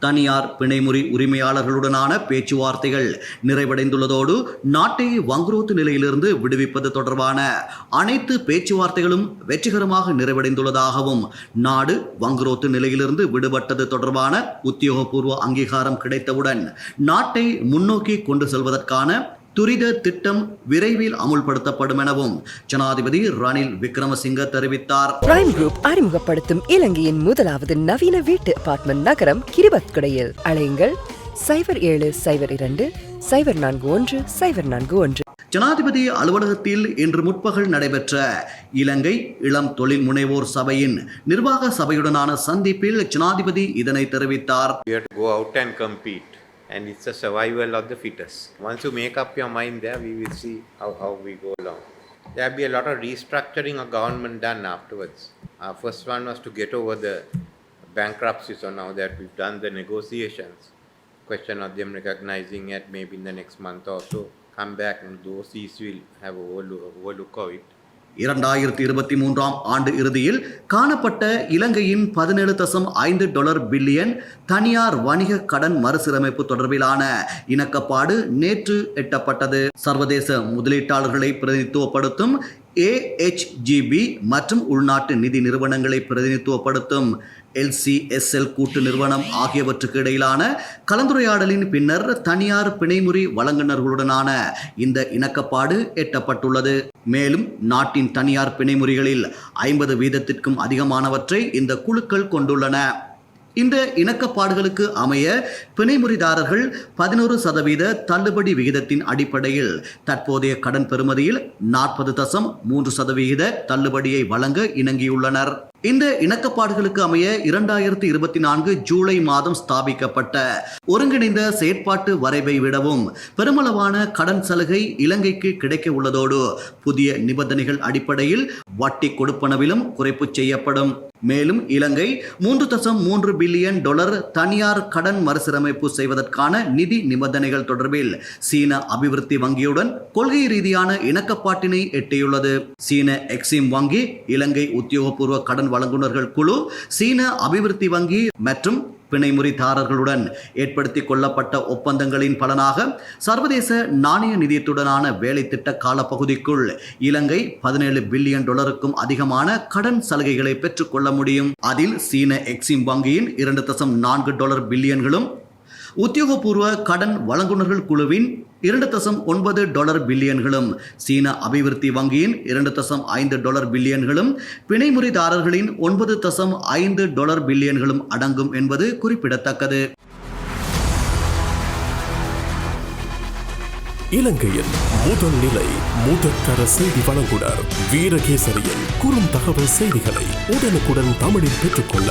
தனியார் பிணைமுறி உரிமையாளர்களுடனான பேச்சுவார்த்தைகள் நிறைவடைந்துள்ளதோடு நாட்டை வங்குரோத்து நிலையிலிருந்து விடுவிப்பது தொடர்பான அனைத்து பேச்சுவார்த்தைகளும் வெற்றிகரமாக நிறைவடைந்துள்ளதாகவும் நாடு வங்குரோத்து நிலையிலிருந்து விடுபட்டது தொடர்பான உத்தியோகபூர்வ அங்கீகாரம் கிடைத்தவுடன் நாட்டை முன்னோக்கி கொண்டு செல்வதற்கான துரித திட்டம் விரைவில் அமுல்படுத்தப்படும் எனவும் ஜனாதிபதி ரணில் விக்ரமசிங்க தெரிவித்தார். பிரைம் குரூப் அறிமுகப்படுத்தும் இலங்கையின் முதலாவது நவீன வீட்டு அபார்ட்மெண்ட் நகரம் கிரிபத்குடையில். அழையுங்கள் சைபர் ஏழு சைபர் இரண்டு சைபர் நான்கு ஒன்று சைபர் நான்கு ஒன்று. ஜனாதிபதி அலுவலகத்தில் இன்று முற்பகல் நடைபெற்ற இலங்கை இளம் தொழில் முனைவோர் சபையின் நிர்வாக சபையுடனான சந்திப்பில் ஜனாதிபதி இதனை தெரிவித்தார். And it's a survival of the fittest. Once you make up your mind there, we will see how, how we go along. There'll be a lot of restructuring of government done afterwards. Our first one was to get over the bankruptcy, so now that we've done the negotiations, question of them recognizing it maybe in the next month or so, come back and the OCs will have a overlook, overlook of it. இரண்டாயிரத்தி இருபத்தி மூன்றாம் ஆண்டு இறுதியில் காணப்பட்ட இலங்கையின் பதினேழு தசம் ஐந்து டாலர் பில்லியன் தனியார் வணிக கடன் மறுசீரமைப்பு தொடர்பிலான இணக்கப்பாடு நேற்று எட்டப்பட்டது. சர்வதேச முதலீட்டாளர்களை பிரதிநிதித்துவப்படுத்தும் ஏஹெச்ஜிபி மற்றும் உள்நாட்டு நிதி நிறுவனங்களை பிரதிநிதித்துவப்படுத்தும் எல்சிஎஸ்எல் கூட்டு நிறுவனம் ஆகியவற்றுக்கு இடையிலான கலந்துரையாடலின் பின்னர் தனியார் பிணைமுறி வழங்குனர்களுடனான இந்த இணக்கப்பாடு எட்டப்பட்டுள்ளது. மேலும் நாட்டின் தனியார் பிணைமுறிகளில் ஐம்பது வீதத்திற்கும் அதிகமானவற்றை இந்த குழுக்கள் கொண்டுள்ளன. இந்த இணக்கப்பாடுகளுக்கு அமைய பிணைமுறிதாரர்கள் பதினோரு சதவீத தள்ளுபடி விகிதத்தின் அடிப்படையில் தற்போதைய கடன் பெறுமதியில் நாற்பது தசம் மூன்று சதவிகித தள்ளுபடியை வழங்க இணங்கியுள்ளனர். இந்த இணக்கப்பாடுகளுக்கு அமைய இரண்டாயிரத்தி இருபத்தி நான்கு ஜூலை மாதம் ஸ்தாபிக்கப்பட்ட ஒருங்கிணைந்த செயற்பாட்டு வரைவை விடவும் பெருமளவான கடன் சலுகை இலங்கைக்கு கிடைக்க உள்ளதோடு புதிய நிபந்தனைகள் அடிப்படையில் வட்டி கொடுப்பனவிலும் குறைப்பு செய்யப்படும். மேலும் இலங்கை மூன்று தசம் மூன்று பில்லியன் டாலர் தனியார் கடன் மறுசீரமைப்பு செய்வதற்கான நிதி நிபந்தனைகள் தொடர்பில் சீன அபிவிருத்தி வங்கியுடன் கொள்கை ரீதியான இணக்கப்பாட்டினை எட்டியுள்ளது. சீன எக்ஸிம் வங்கி இலங்கை உத்தியோகபூர்வ கடன் வழங்குனர்கள் குழு சீன அபிவிருத்தி வங்கி மற்றும் பிணைமுறிதாரர்களுடன் ஏற்படுத்தி கொள்ளப்பட்ட ஒப்பந்தங்களின் பலனாக சர்வதேச நாணய நிதியத்துடனான வேலை திட்ட காலப்பகுதிக்குள் இலங்கை பதினேழு பில்லியன் டாலருக்கும் அதிகமான கடன் சலுகைகளை பெற்றுக்கொள்ள முடியும். அதில் சீன எக்ஸிம் வங்கியின் இரண்டு தசம் நான்கு டாலர் பில்லியன்களும் உத்தியோகபூர்வ கடன் வழங்குனர்கள் குழுவின் இரண்டு தசம் ஒன்பது டாலர் பில்லியன்களும் சீன அபிவிருத்தி வங்கியின் இரண்டு தசம் ஐந்து டாலர் பில்லியன்களும் பிணைமுறைதாரர்களின் ஒன்பது தசம் ஐந்து டாலர் பில்லியன்களும் அடங்கும் என்பது குறிப்பிடத்தக்கது. இலங்கையின் முதல் நிலை முதற்கர செய்தி வழங்குனர் வீரகேசரியின் குறும் தகவல் செய்திகளை உடனுக்குடன் தமிழில் பெற்றுக்கொள்ள